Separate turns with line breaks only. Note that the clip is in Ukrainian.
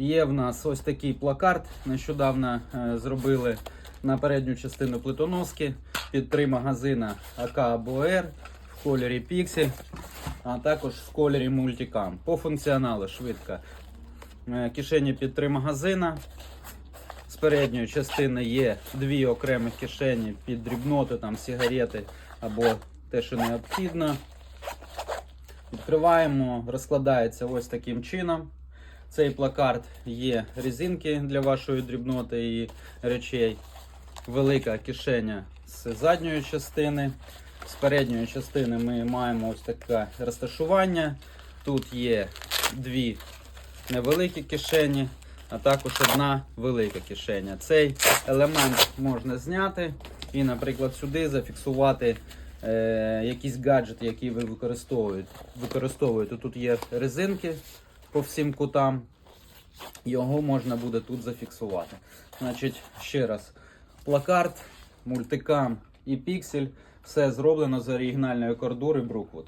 Є в нас ось такий плакарт. Нещодавно е, зробили на передню частину плитоноски під три магазина АК або Р в кольорі Pixel, а також в кольорі Multicam. По функціоналу швидко. Е, Кишені під три магазина. З передньої частини є дві окремі кишені під дрібноти, там сигарети або те, що необхідно. Відкриваємо, розкладається ось таким чином. Цей плакарт є резинки для вашої дрібноти і речей. Велика кишеня з задньої частини. З передньої частини ми маємо ось таке розташування. Тут є дві невеликі кишені, а також одна велика кишеня. Цей елемент можна зняти і, наприклад, сюди зафіксувати е, якийсь гаджет, який ви використовуєте. використовуєте. Тут є резинки по всім кутам. Його можна буде тут зафіксувати. Значить, ще раз, плакарт, мультикам і піксель. Все зроблено з оригінальної кордури Brookwood.